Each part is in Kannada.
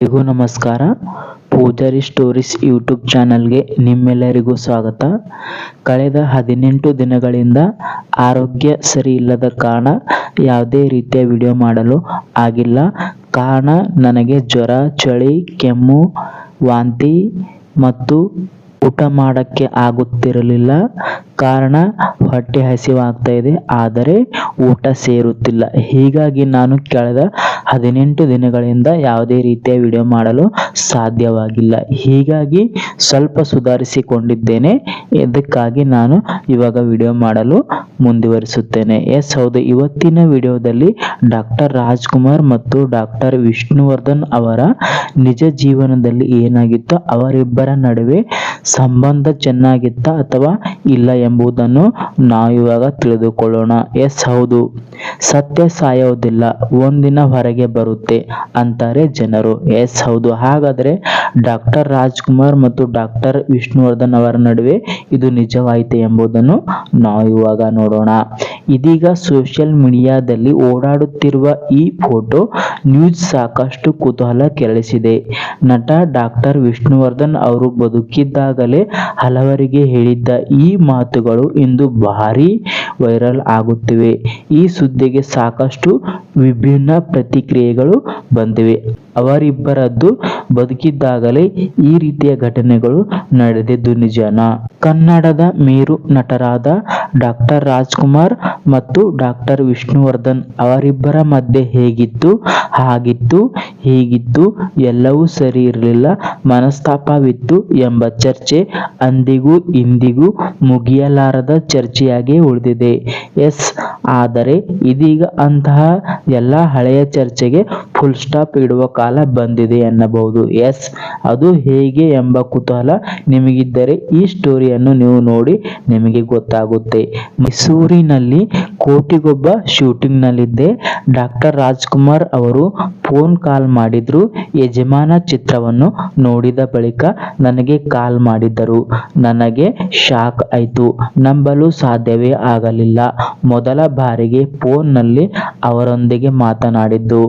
ಎಲ್ರಿಗೂ ನಮಸ್ಕಾರ. ಪೂಜಾರಿ ಸ್ಟೋರೀಸ್ ಯೂಟ್ಯೂಬ್ ಚಾನಲ್ಗೆ ನಿಮ್ಮೆಲ್ಲರಿಗೂ ಸ್ವಾಗತ. ಕಳೆದ ಹದಿನೆಂಟು ದಿನಗಳಿಂದ ಆರೋಗ್ಯ ಸರಿ ಇಲ್ಲದ ಕಾರಣ ಯಾವುದೇ ರೀತಿಯ ವಿಡಿಯೋ ಮಾಡಲು ಆಗಿಲ್ಲ. ಕಾರಣ ನನಗೆ ಜ್ವರ, ಚಳಿ, ಕೆಮ್ಮು, ವಾಂತಿ ಮತ್ತು ಊಟ ಮಾಡೋಕ್ಕೆ ಆಗುತ್ತಿರಲಿಲ್ಲ. ಕಾರಣ ಹೊಟ್ಟೆ ಹಸಿವಾಗ್ತಾ ಇದೆ, ಆದರೆ ಊಟ ಸೇರುತ್ತಿಲ್ಲ. ಹೀಗಾಗಿ ನಾನು ಕಳೆದ ಹದಿನೆಂಟು ದಿನಗಳಿಂದ ಯಾವುದೇ ರೀತಿಯ ವಿಡಿಯೋ ಮಾಡಲು ಸಾಧ್ಯವಾಗಿಲ್ಲ. ಹೀಗಾಗಿ ಸ್ವಲ್ಪ ಸುಧಾರಿಸಿಕೊಂಡಿದ್ದೇನೆ. ಇದಕ್ಕಾಗಿ ನಾನು ಇವಾಗ ವಿಡಿಯೋ ಮಾಡಲು ಮುಂದುವರಿಸುತ್ತೇನೆ. ಎಸ್, ಹೌದು. ಇವತ್ತಿನ ವಿಡಿಯೋದಲ್ಲಿ ಡಾಕ್ಟರ್ ರಾಜ್ಕುಮಾರ್ ಮತ್ತು ಡಾಕ್ಟರ್ ವಿಷ್ಣುವರ್ಧನ್ ಅವರ ನಿಜ ಜೀವನದಲ್ಲಿ ಏನಾಗಿತ್ತು ಅವರಿಬ್ಬರ ನಡುವೆ ಸಂಬಂಧ ಚೆನ್ನಾಗಿತ್ತ ಅಥವಾ ಇಲ್ಲ ಎಂಬುದನ್ನು ನಾವು ಇವಾಗ ತಿಳಿದುಕೊಳ್ಳೋಣ. ಎಸ್, ಹೌದು. ಸತ್ಯ ಸಾಯೋದಿಲ್ಲ, ಒಂದಿನ ಹೊರಗೆ ಬರುತ್ತೆ ಅಂತಾರೆ ಜನರು. ಎಸ್, ಹೌದು. ಹಾಗಾದರೆ ಡಾಕ್ಟರ್ ರಾಜ್ಕುಮಾರ್ ಮತ್ತು ಡಾಕ್ಟರ್ ವಿಷ್ಣುವರ್ಧನ್ ಅವರ ನಡುವೆ ಇದು ನಿಜವಾಯಿತು ಎಂಬುದನ್ನು ನಾವು ಇವಾಗ ನೋಡೋಣ. ಇದೀಗ ಸೋಷಿಯಲ್ ಮೀಡಿಯಾದಲ್ಲಿ ಓಡಾಡುತ್ತಿರುವ ಈ ಫೋಟೋ ನ್ಯೂಸ್ ಸಾಕಷ್ಟು ಕುತೂಹಲ ಕೆರಳಿಸಿದೆ. ನಟ ಡಾಕ್ಟರ್ ವಿಷ್ಣುವರ್ಧನ್ ಅವರು ಬದುಕಿದ್ದಾಗಲೇ ಹಲವರಿಗೆ ಹೇಳಿದ್ದ ಈ ಮಾತುಗಳು ಇಂದು ಭಾರಿ ವೈರಲ್ ಆಗುತ್ತಿವೆ. ಈ ಸುದ್ದಿಗೆ ಸಾಕಷ್ಟು ವಿಭಿನ್ನ ಪ್ರತಿಕ್ರಿಯೆಗಳು ಬಂದಿವೆ. ಅವರಿಬ್ಬರದ್ದು ಬದುಕಿದ್ದಾಗಲೇ ಈ ರೀತಿಯ ಘಟನೆಗಳು ನಡೆದಿದ್ದು ನಿಜಾನ ಕನ್ನಡದ ಮೇರು ನಟರಾದ ಡಾಕ್ಟರ್ ರಾಜ್ಕುಮಾರ್ ಮತ್ತು ಡಾಕ್ಟರ್ ವಿಷ್ಣುವರ್ಧನ್ ಅವರಿಬ್ಬರ ಮಧ್ಯೆ ಹೇಗಿತ್ತು, ಹಾಗಿತ್ತು, ಹೀಗಿತ್ತು ಎಲ್ಲವೂ ಸರಿ ಇರಲಿಲ್ಲ. ಮನಸ್ತಾಪವಿತ್ತು ಎಂಬ ಚರ್ಚೆ ಅಂದಿಗೂ ಇಂದಿಗೂ ಮುಗಿಯಲಾರದ ಚರ್ಚೆಯಾಗಿ ಉಳಿದಿದೆ. ಎಸ್, ಆದರೆ ಇದೀಗ ಅಂತಹ ಎಲ್ಲ ಹಳೆಯ ಚರ್ಚೆಗೆ ಫುಲ್ ಸ್ಟಾಪ್ ಇಡುವ ಕಾಲ ಬಂದಿದೆ ಎನ್ನಬಹುದು. ಎಸ್ ಅದು ಹೇಗೆ ಎಂಬ ಕುತೂಹಲ ನಿಮಗಿದ್ದರೆ ಈ ಸ್ಟೋರಿಯನ್ನು ನೀವು ನೋಡಿ ನಿಮಗೆ ಗೊತ್ತಾಗುತ್ತೆ. ಮೈಸೂರಿನಲ್ಲಿ ಕೋಟಿಗೊಬ್ಬ ಶೂಟಿಂಗ್ನಲ್ಲಿದ್ದೆ ಡಾಕ್ಟರ್ ರಾಜ್ಕುಮಾರ್ ಅವರು ಫೋನ್ ಕಾಲ್ ಮಾಡಿದ್ರು. ಯಜಮಾನ ಚಿತ್ರವನ್ನು ನೋಡಿದ ಬಳಿಕ ನನಗೆ ಕಾಲ್ ಮಾಡಿದ್ದರು. ನನಗೆ ಶಾಕ್ ಆಯಿತು. ನಂಬಲು ಸಾಧ್ಯವೇ ಆಗಲಿಲ್ಲ. ಮೊದಲ ಬಾರಿಗೆ ಫೋನ್ನಲ್ಲಿ ಅವರೊಂದಿಗೆ ಮಾತನಾಡಿದ್ದು.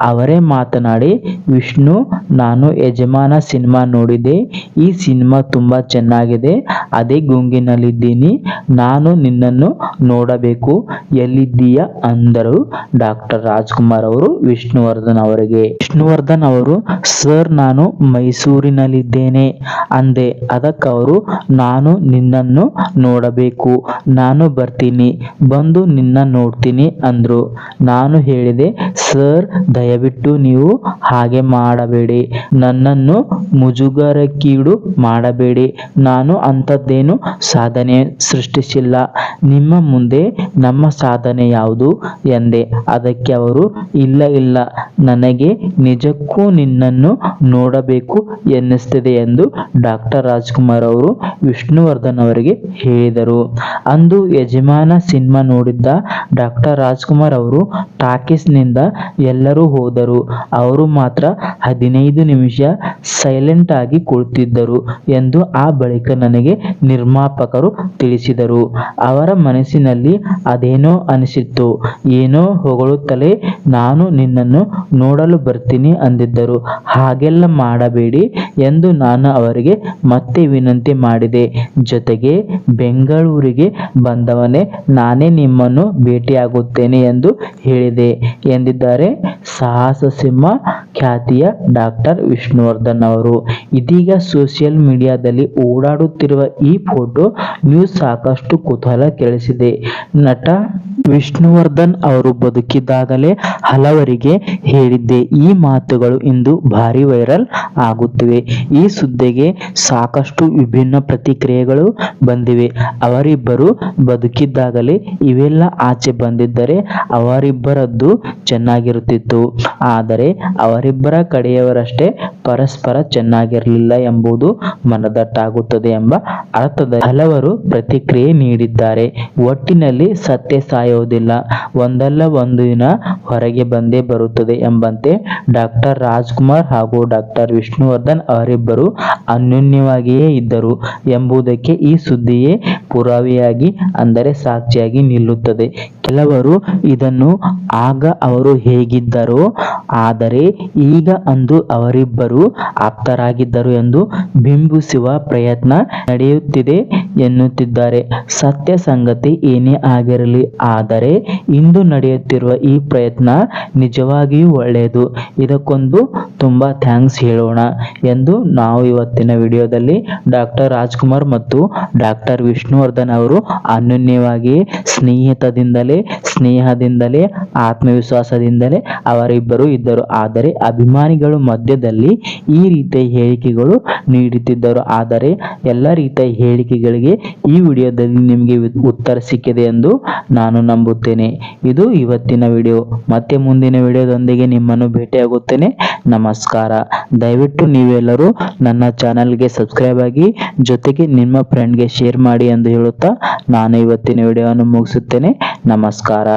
ಅವರೇ ಮಾತನಾಡಿ, ವಿಷ್ಣು, ನಾನು ಯಜಮಾನ ಸಿನಿಮಾ ನೋಡಿದೆ. ಈ ಸಿನಿಮಾ ತುಂಬ ಚೆನ್ನಾಗಿದೆ. ಅದೇ ಗುಂಗಿನಲ್ಲಿದ್ದೀನಿ. ನಾನು ನಿನ್ನನ್ನು ನೋಡಬೇಕು. ಎಲ್ಲಿದ್ದೀಯ? ಅಂದರು ಡಾಕ್ಟರ್ ರಾಜ್ಕುಮಾರ್ ಅವರು ವಿಷ್ಣುವರ್ಧನ್ ಅವರಿಗೆ. ವಿಷ್ಣುವರ್ಧನ್ ಅವರು, ಸರ್, ನಾನು ಮೈಸೂರಿನಲ್ಲಿದ್ದೇನೆ. ಅಂದೆ. ಅದಕ್ಕವರು ನಾನು ನಿನ್ನನ್ನು ನೋಡಬೇಕು. ನಾನು ಬರ್ತೀನಿ. ಬಂದು ನಿನ್ನ ನೋಡ್ತೀನಿ. ಅಂದರು. ನಾನು ಹೇಳಿದೆ, ಸರ್, ದಯವಿಟ್ಟು ನೀವು ಹಾಗೆ ಮಾಡಬೇಡಿ. ನನ್ನನ್ನು ಮುಜುಗರಕ್ಕೀಡು ಮಾಡಬೇಡಿ. ನಾನು ಅಂಥದ್ದೇನು ಸಾಧನೆ ಸೃಷ್ಟಿಸಿಲ್ಲ. ನಿಮ್ಮ ಮುಂದೆ ನಮ್ಮ ಸಾಧನೆ ಯಾವುದು? ಎಂದೆ. ಅದಕ್ಕೆ ಅವರು, ಇಲ್ಲ ಇಲ್ಲ, ನನಗೆ ನಿಜಕ್ಕೂ ನಿನ್ನನ್ನು ನೋಡಬೇಕು ಎನ್ನಿಸ್ತಿದೆ ಎಂದು ಡಾಕ್ಟರ್ ರಾಜ್ಕುಮಾರ್ ಅವರು ವಿಷ್ಣುವರ್ಧನ್ ಅವರಿಗೆ ಹೇಳಿದರು. ಅಂದು ಯಜಮಾನ ಸಿನಿಮಾ ನೋಡಿದ್ದ ಡಾಕ್ಟರ್ ರಾಜ್ಕುಮಾರ್ ಅವರು ಟಾಕೀಸ್ನಿಂದ ಎಲ್ಲರೂ ಹೋದರು. ಅವರು ಮಾತ್ರ ಹದಿನೈದು ನಿಮಿಷ ಸೈಲೆಂಟ್ ಆಗಿ ಕುಳಿತಿದ್ದರು ಎಂದು ಆ ಬಳಿಕ ನನಗೆ ನಿರ್ಮಾಪಕರು ತಿಳಿಸಿದರು. ಅವರ ಮನಸ್ಸಿನಲ್ಲಿ ಅದೇನೋ ಅನಿಸಿತ್ತು. ಏನೋ ಹೊಗಳುತ್ತಲೇ ನಾನು ನಿನ್ನನ್ನು ನೋಡಲು ಬರ್ತೀನಿ ಅಂದಿದ್ದರು. ಹಾಗೆಲ್ಲ ಮಾಡಬೇಡಿ ಎಂದು ನಾನು ಅವರಿಗೆ ಮತ್ತೆ ವಿನಂತಿ ಮಾಡಿದೆ. ಜೊತೆಗೆ ಬೆಂಗಳೂರಿಗೆ ಬಂದವನೇ ನಾನೇ ನಿಮ್ಮನ್ನು ಭೇಟಿಯಾಗುತ್ತೇನೆ ಎಂದು ಹೇಳಿದೆ ಎಂದಿದ್ದಾರೆ ಸಾಹಸ ಸಿಂಹ ಖ್ಯಾತಿಯ ಡಾಕ್ಟರ್ ವಿಷ್ಣುವರ್ಧನ್ ಅವರು. ಇದೀಗ ಸೋಷಿಯಲ್ ಮೀಡಿಯಾದಲ್ಲಿ ಓಡಾಡುತ್ತಿರುವ ಈ ಫೋಟೋ ನ್ಯೂಸ್ ಸಾಕಷ್ಟು ಕುತೂಹಲ ಕೆಳಿಸಿದೆ ನಟ ವಿಷ್ಣುವರ್ಧನ್ ಅವರು ಬದುಕಿದ್ದಾಗಲೇ ಹಲವರಿಗೆ ಹೇಳಿದ್ದೆ, ಈ ಮಾತುಗಳು ಇಂದು ಭಾರಿ ವೈರಲ್ ಆಗುತ್ತಿವೆ. ಈ ಸುದ್ದಿಗೆ ಸಾಕಷ್ಟು ವಿಭಿನ್ನ ಪ್ರತಿಕ್ರಿಯೆಗಳು ಬಂದಿವೆ. ಅವರಿಬ್ಬರು ಬದುಕಿದ್ದಾಗಲೇ ಇವೆಲ್ಲ ಆಚೆ ಬಂದಿದ್ದರೆ ಅವರಿಬ್ಬರದ್ದು ಚೆನ್ನಾಗಿರುತ್ತಿತ್ತು. ಆದರೆ ಅವರಿಬ್ಬರ ಕಡೆಯವರಷ್ಟೇ ಪರಸ್ಪರ ಚೆನ್ನಾಗಿರಲಿಲ್ಲ ಎಂಬುದು ಮನದಟ್ಟಾಗುತ್ತದೆ ಎಂಬ ಅರ್ಥದ ಹಲವರು ಪ್ರತಿಕ್ರಿಯೆ ನೀಡಿದ್ದಾರೆ. ಒಟ್ಟಿನಲ್ಲಿ ಸತ್ಯ ಸಾಯೋದಿಲ್ಲ. ಒಂದಲ್ಲ ಒಂದು ದಿನ ಹೊರಗೆ ಬಂದೇ ಬರುತ್ತದೆ ಎಂಬಂತೆ ಡಾಕ್ಟರ್ ರಾಜ್ಕುಮಾರ್ ಹಾಗೂ ಡಾಕ್ಟರ್ ವಿಷ್ಣುವರ್ಧನ್ ಅವರಿಬ್ಬರು ಅನ್ಯೋನ್ಯವಾಗಿಯೇ ಇದ್ದರು ಎಂಬುದಕ್ಕೆ ಈ ಸುದ್ದಿಯೇ ಪುರಾವೆಯಾಗಿ ಅಂದರೆ ಸಾಕ್ಷಿಯಾಗಿ ನಿಲ್ಲುತ್ತದೆ. ಕೆಲವರು ಇದನ್ನು, ಆಗ ಅವರು ಹೇಗಿದ್ದರೋ? ಆದರೆ ಈಗ ಅಂದು ಅವರಿಬ್ಬರು ಆಪ್ತರಾಗಿದ್ದರು ಎಂದು ಬಿಂಬಿಸುವ ಪ್ರಯತ್ನ ನಡೆಯುತ್ತಿದೆ ಎನ್ನುತ್ತಿದ್ದಾರೆ. ಸತ್ಯ ಸಂಗತಿ ಏನೇ ಆಗಿರಲಿ, ಆದರೆ ಇಂದು ನಡೆಯುತ್ತಿರುವ ಈ ಪ್ರಯತ್ನ ನಿಜವಾಗಿಯೂ ಒಳ್ಳೆಯದು. ಇದಕ್ಕೊಂದು ತುಂಬಾ ಥ್ಯಾಂಕ್ಸ್ ಹೇಳೋಣ ಎಂದು ನಾವು ಇವತ್ತಿನ ವಿಡಿಯೋದಲ್ಲಿ ಡಾಕ್ಟರ್ ರಾಜ್ಕುಮಾರ್ ಮತ್ತು ಡಾಕ್ಟರ್ ವಿಷ್ಣುವರ್ಧನ್ ಅವರು ಅನ್ಯೋನ್ಯವಾಗಿ ಸ್ನೇಹಿತದಿಂದಲೇ, ಸ್ನೇಹದಿಂದಲೇ, ಆತ್ಮವಿಶ್ವಾಸದಿಂದಲೇ ಅವರಿಬ್ಬರು ಇದ್ದರು. ಆದರೆ ಅಭಿಮಾನಿಗಳು ಮಧ್ಯದಲ್ಲಿ ಈ ರೀತಿಯ ಹೇಳಿಕೆಗಳು ನೀಡುತ್ತಿದ್ದರು. ಆದರೆ ಎಲ್ಲ ರೀತಿಯ ಹೇಳಿಕೆಗಳಿಗೆ ಈ ವಿಡಿಯೋದಲ್ಲಿ ನಿಮಗೆ ಉತ್ತರ ಸಿಕ್ಕಿದೆ ಎಂದು ನಾನು ನಂಬುತ್ತೇನೆ. ಇದು ಇವತ್ತಿನ ವಿಡಿಯೋ. ಮತ್ತೆ ಮುಂದಿನ ವಿಡಿಯೋದೊಂದಿಗೆ ನಿಮ್ಮನ್ನು ಭೇಟಿಯಾಗುತ್ತೇನೆ. ನಮಸ್ಕಾರ. ದಯವಿಟ್ಟು ನೀವೆಲ್ಲರೂ ನನ್ನ ಚಾನಲ್ಗೆ ಸಬ್ಸ್ಕ್ರೈಬ್ ಆಗಿ, ಜೊತೆಗೆ ನಿಮ್ಮ ಫ್ರೆಂಡ್ಗೆ ಶೇರ್ ಮಾಡಿ ಎಂದು ಹೇಳುತ್ತಾ ನಾನು ಇವತ್ತಿನ ವಿಡಿಯೋವನ್ನು ಮುಗಿಸುತ್ತೇನೆ. ನಮಸ್ಕಾರ.